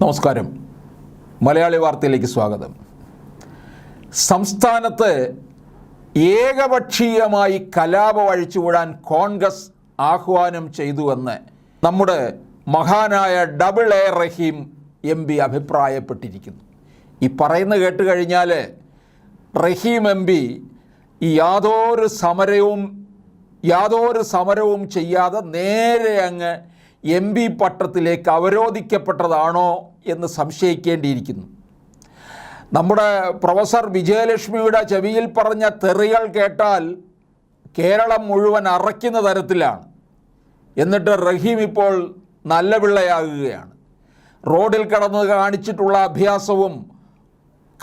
നമസ്കാരം. മലയാളി വാർത്തയിലേക്ക് സ്വാഗതം. സംസ്ഥാനത്ത് ഏകപക്ഷീയമായി കലാപം അഴിച്ചുവിടാൻ കോൺഗ്രസ് ആഹ്വാനം ചെയ്തുവെന്ന് നമ്മുടെ മഹാനായ double A Rahim M P അഭിപ്രായപ്പെട്ടിരിക്കുന്നു. ഈ പറയുന്ന കേട്ട് കഴിഞ്ഞാൽ റഹീം എം പി യാതൊരു സമരവും യാതൊരു സമരവും ചെയ്യാതെ നേരെ അങ്ങ് എം പി പട്ടത്തിലേക്ക് അവരോധിക്കപ്പെട്ടതാണോ എന്ന് സംശയിക്കേണ്ടിയിരിക്കുന്നു. നമ്മുടെ പ്രൊഫസർ വിജയലക്ഷ്മിയുടെ ചെവിയിൽ പറഞ്ഞ തെറികൾ കേട്ടാൽ കേരളം മുഴുവൻ അറയ്ക്കുന്ന തരത്തിലാണ്. എന്നിട്ട് റഹീം ഇപ്പോൾ നല്ല പിള്ളയാകുകയാണ്. റോഡിൽ കടന്ന് കാണിച്ചിട്ടുള്ള അഭ്യാസവും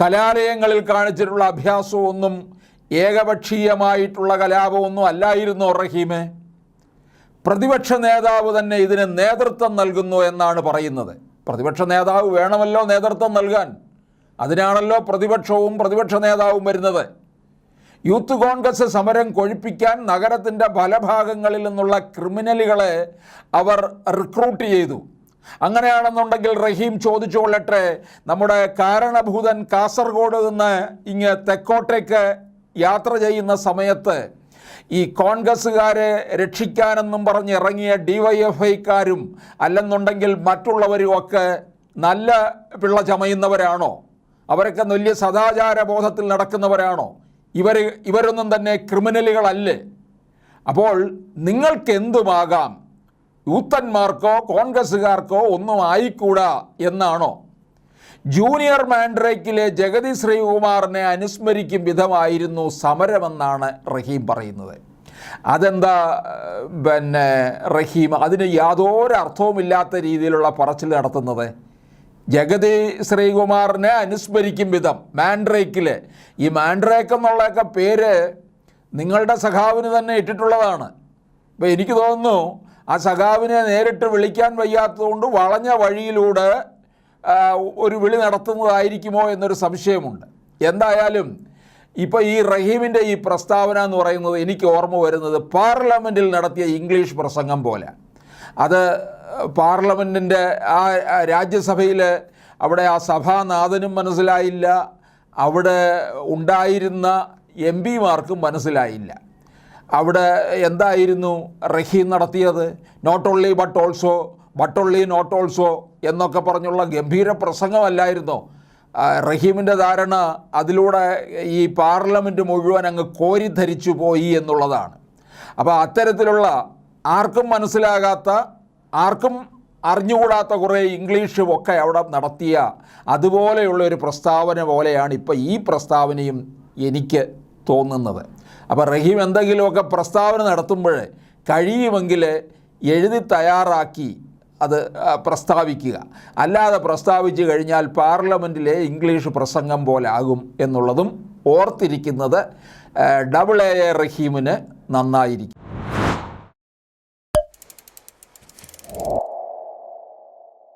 കലാലയങ്ങളിൽ കാണിച്ചിട്ടുള്ള അഭ്യാസവും ഒന്നും ഏകപക്ഷീയമായിട്ടുള്ള കലാപമൊന്നും അല്ലായിരുന്നോ റഹീമെ? പ്രതിപക്ഷ നേതാവ് തന്നെ ഇതിന് നേതൃത്വം നൽകുന്നു എന്നാണ് പറയുന്നത്. പ്രതിപക്ഷ നേതാവ് വേണമല്ലോ നേതൃത്വം നൽകാൻ. അതിനാണല്ലോ പ്രതിപക്ഷവും പ്രതിപക്ഷ നേതാവും വരുന്നത്. യൂത്ത് കോൺഗ്രസ് സമരം കൊഴിപ്പിക്കാൻ നഗരത്തിന്റെ പല ഭാഗങ്ങളിൽ നിന്നുള്ള ക്രിമിനലുകളെ അവർ റിക്രൂട്ട് ചെയ്തു. അങ്ങനെയാണെന്നുണ്ടെങ്കിൽ റഹീം ചോദിച്ചുകൊള്ളട്ടെ നമ്മുടെ കാരണഭൂതൻ കാസർഗോഡ് നിന്ന് ഇങ്ങ് തെക്കോട്ടേക്ക് യാത്ര ചെയ്യുന്ന സമയത്ത് ഈ കോൺഗ്രസ്സുകാരെ രക്ഷിക്കാനെന്നും പറഞ്ഞ് ഇറങ്ങിയ ഡി വൈ എഫ് ഐക്കാരും അല്ലെന്നുണ്ടെങ്കിൽ മറ്റുള്ളവരും ഒക്കെ നല്ല പിള്ള ചമയുന്നവരാണോ? അവരൊക്കെ വലിയ സദാചാര ബോധത്തിൽ നടക്കുന്നവരാണോ? ഇവർ ഇവരൊന്നും തന്നെ ക്രിമിനലുകളല്ലേ? അപ്പോൾ നിങ്ങൾക്ക് എന്തുമാകാം യൂത്തന്മാർക്കോ കോൺഗ്രസ്സുകാർക്കോ ഒന്നും ആയിക്കൂടാ എന്നാണോ? ജൂനിയർ മാൻഡ്രേക്കിലെ ജഗതി ശ്രീകുമാറിനെ അനുസ്മരിക്കും വിധമായിരുന്നു സമരമെന്നാണ് റഹീം പറയുന്നത്. അതെന്താ പിന്നെ റഹീം അതിന് യാതൊരു അർത്ഥവുമില്ലാത്ത രീതിയിലുള്ള പറച്ചിൽ നടത്തുന്നത്? ജഗതി ശ്രീകുമാറിനെ അനുസ്മരിക്കും വിധം മാൻഡ്രേക്കിൽ ഈ മാൻഡ്രേക്ക് എന്നുള്ളതൊക്കെ പേര് നിങ്ങളുടെ സഖാവിന് തന്നെ ഇട്ടിട്ടുള്ളതാണ്. അപ്പോൾ എനിക്ക് തോന്നുന്നു ആ സഖാവിനെ നേരിട്ട് വിളിക്കാൻ വയ്യാത്തതുകൊണ്ട് വളഞ്ഞ വഴിയിലൂടെ ഒരു വിളി നടത്തുന്നതായിരിക്കുമോ എന്നൊരു സംശയമുണ്ട്. എന്തായാലും ഇപ്പോൾ ഈ റഹീമിന്റെ ഈ പ്രസ്താവന എന്ന് പറയുന്നത് എനിക്ക് ഓർമ്മ വരുന്നത് പാർലമെന്റിൽ നടത്തിയ ഇംഗ്ലീഷ് പ്രസംഗം പോലെ. അത് പാർലമെന്റിന്റെ ആ രാജ്യസഭയിൽ അവിടെ ആ സഭാനാഥനും മനസ്സിലായില്ല. അവിടെ ഉണ്ടായിരുന്ന എം പിമാർക്കും മനസ്സിലായില്ല. അവിടെ എന്തായിരുന്നു റഹീം നടത്തിയത്? Not only but also but only not also എന്നൊക്കെ പറഞ്ഞുള്ള ഗംഭീര പ്രസംഗമല്ലായിരുന്നോ? റഹീമിന്റെ ധാരണ അതിലൂടെ ഈ പാർലമെന്റ് മുഴുവൻ അങ്ങ് കോരിധരിച്ചു പോയി എന്നുള്ളതാണ്. അപ്പോൾ അത്തരത്തിലുള്ള ആർക്കും മനസ്സിലാകാത്ത ആർക്കും അറിഞ്ഞുകൂടാത്ത കുറേ ഇംഗ്ലീഷും ഒക്കെ അവിടെ നടത്തിയ അതുപോലെയുള്ള ഒരു പ്രസ്താവന പോലെയാണ് ഇപ്പോൾ ഈ പ്രസ്താവനയും എനിക്ക് തോന്നുന്നത്. അപ്പോൾ റഹീം എന്തെങ്കിലുമൊക്കെ പ്രസ്താവന നടത്തുമ്പോൾ കഴിയുമെങ്കിൽ എഴുതി തയ്യാറാക്കി അത് പ്രസ്താവിക്കുക. അല്ലാതെ പ്രസ്താവിച്ചു കഴിഞ്ഞാൽ പാർലമെന്റിലെ ഇംഗ്ലീഷ് പ്രസംഗം പോലെ ആകും എന്നുള്ളതും ഓർത്തിരിക്കുന്നത് ഡബിൾ എ എ റഹീമിന് നന്നായിരിക്കും.